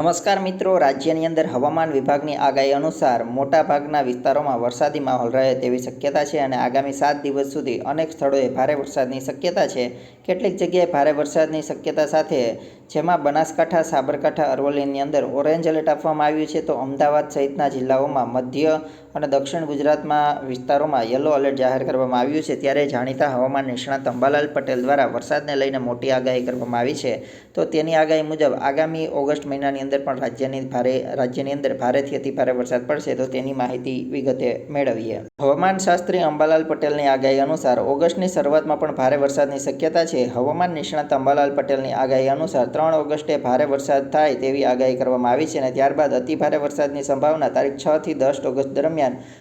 નમસ્કાર મિત્રો, રાજ્યની અંદર હવામાન વિભાગની આગાહી અનુસાર મોટાભાગના વિસ્તારોમાં વરસાદી માહોલ રહે તેવી શક્યતા છે અને આગામી સાત દિવસ સુધી અનેક સ્થળોએ ભારે વરસાદની શક્યતા છે. કેટલીક જગ્યાએ ભારે વરસાદની શક્યતા સાથે, જેમાં બનાસકાંઠા, સાબરકાંઠા, અરવલ્લીની અંદર ઓરેન્જ એલર્ટ આપવામાં આવ્યું છે. તો અમદાવાદ સહિતના જિલ્લાઓમાં મધ્ય અને દક્ષિણ ગુજરાતમાં વિસ્તારોમાં યલો એલર્ટ જાહેર કરવામાં આવ્યું છે. ત્યારે જાણીતા હવામાન નિષ્ણાત અંબાલાલ પટેલ દ્વારા વરસાદને લઈને મોટી આગાહી કરવામાં આવી છે. તો તેની આગાહી મુજબ આગામી ઓગસ્ટ મહિનાની અંદર પણ રાજ્યની ભારે, રાજ્યની અંદર ભારેથી અતિ ભારે વરસાદ પડશે. તો તેની માહિતી વિગતે મેળવીએ. હવામાન શાસ્ત્રી અંબાલાલ પટેલની આગાહી અનુસાર ઓગસ્ટની શરૂઆતમાં પણ ભારે વરસાદની શક્યતા છે. હવામાન નિષ્ણાત અંબાલાલ પટેલની આગાહી અનુસાર ત્રણ ઓગસ્ટે ભારે વરસાદ થાય તેવી આગાહી કરવામાં આવી છે અને ત્યારબાદ અતિ ભારે વરસાદની સંભાવના તારીખ છ થી દસ ઓગસ્ટ દરમિયાન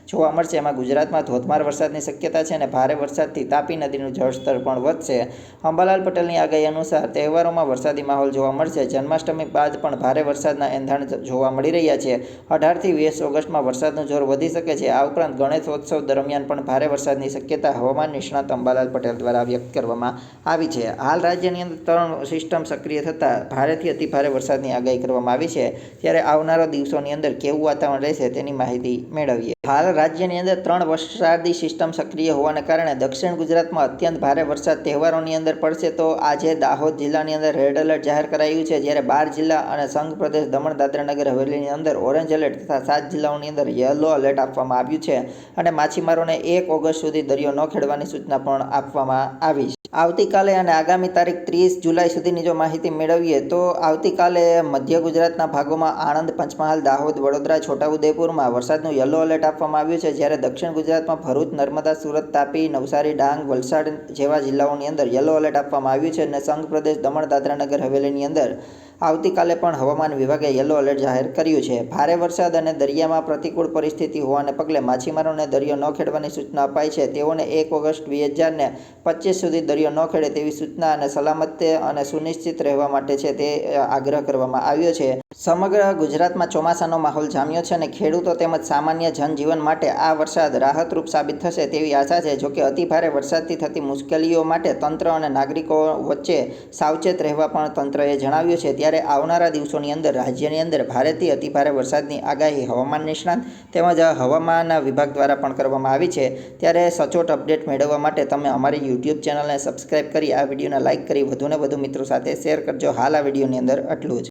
જોવા મળશે. એમાં ગુજરાતમાં ધોધમાર વરસાદની શક્યતા છે અને ભારે વરસાદથી તાપી નદીનું જળસ્તર પણ વધશે. અંબાલાલ પટેલની આગાહી અનુસાર તહેવારોમાં વરસાદી માહોલ જોવા મળશે. જન્માષ્ટમી બાદ પણ ભારે વરસાદના એંધાણ જોવા મળી રહ્યા છે. અઢારથી વીસ ઓગસ્ટમાં વરસાદનું જોર વધી શકે છે. આ ઉપરાંત ગણેશોત્સવ દરમિયાન પણ ભારે વરસાદની શક્યતા હવામાન નિષ્ણાત અંબાલાલ પટેલ દ્વારા વ્યક્ત કરવામાં આવી છે. હાલ રાજ્યની અંદર ત્રણ સિસ્ટમ સક્રિય થતાં ભારેથી અતિ ભારે વરસાદની આગાહી કરવામાં આવી છે. ત્યારે આવનારા દિવસોની અંદર કેવું વાતાવરણ રહેશે તેની માહિતી મેળવીએ. હાલ રાજ્યની અંદર ત્રણ વરસાદી સિસ્ટમ સક્રિય હોવાને કારણે દક્ષિણ ગુજરાતમાં અત્યંત ભારે વરસાદ તહેવારોની અંદર પડશે તો આજે દાહોદ જિલ્લાની અંદર રેડ એલર્ટ જાહેર કરાયું છે. જ્યારે બાર જિલ્લા અને સંઘ પ્રદેશ દમણ દાદરાનગર હવેલીની અંદર ઓરેન્જ એલર્ટ તથા સાત જિલ્લાઓની અંદર યલો એલર્ટ આપવામાં આવ્યું છે અને માછીમારોને એક ઓગસ્ટ સુધી દરિયો ન ખેડવાની સૂચના પણ આપવામાં આવી છે આવતીકાલે અને આગામી તારીખ ત્રીસ જુલાઈ સુધીની જો માહિતી મેળવીએ તો આવતીકાલે મધ્ય ગુજરાતના ભાગોમાં આણંદ, પંચમહાલ, દાહોદ, વડોદરા, છોટાઉદેપુરમાં વરસાદનું યલો એલર્ટ આપવામાં આવ્યું છે. જ્યારે દક્ષિણ ગુજરાતમાં ભરૂચ, નર્મદા, સુરત, તાપી, નવસારી, ડાંગ, વલસાડ જેવા જિલ્લાઓની અંદર યલો એલર્ટ આપવામાં આવ્યું છે અને સંઘ પ્રદેશ દમણ દાદરાનગર હવેલીની અંદર આવતીકાલે પણ હવામાન વિભાગે યલો એલર્ટ જાહેર કર્યું છે. ભારે વરસાદ અને દરિયામાં પ્રતિકૂળ પરિસ્થિતિ હોવાને પગલે માછીમારોને દરિયો ન ખેડવાની સૂચના અપાઈ છે. તેઓને એક ઓગસ્ટ બે હજારને પચીસ સુધી દરિયો ન ખેડે તેવી સૂચના અને સલામત અને સુનિશ્ચિત રહેવા માટે છે તે આગ્રહ કરવામાં આવ્યો છે. સમગ્ર ગુજરાતમાં ચોમાસાનો માહોલ જામ્યો છે અને ખેડૂતો તેમજ સામાન્ય જનજીવન માટે આ વરસાદ રાહતરૂપ સાબિત થશે તેવી આશા છે. જોકે અતિભારે વરસાદથી થતી મુશ્કેલીઓ માટે તંત્ર અને નાગરિકો વચ્ચે સાવચેત રહેવા પણ તંત્રએ જણાવ્યું છે. ત્યારે આવનારા દિવસોની અંદર, રાજ્યની અંદર ભારેથી અતિ ભારે વરસાદની આગાહી હવામાન નિષ્ણાંત તેમજ હવામાન વિભાગ દ્વારા પણ કરવામાં આવી છે. ત્યારે સચોટ અપડેટ મેળવવા માટે તમે અમારી યુટ્યુબ ચેનલને સબસ્ક્રાઈબ કરી આ વિડીયોને લાઇક કરી વધુને વધુ મિત્રો સાથે શેર કરજો. હાલ આ વિડીયોની અંદર આટલું જ.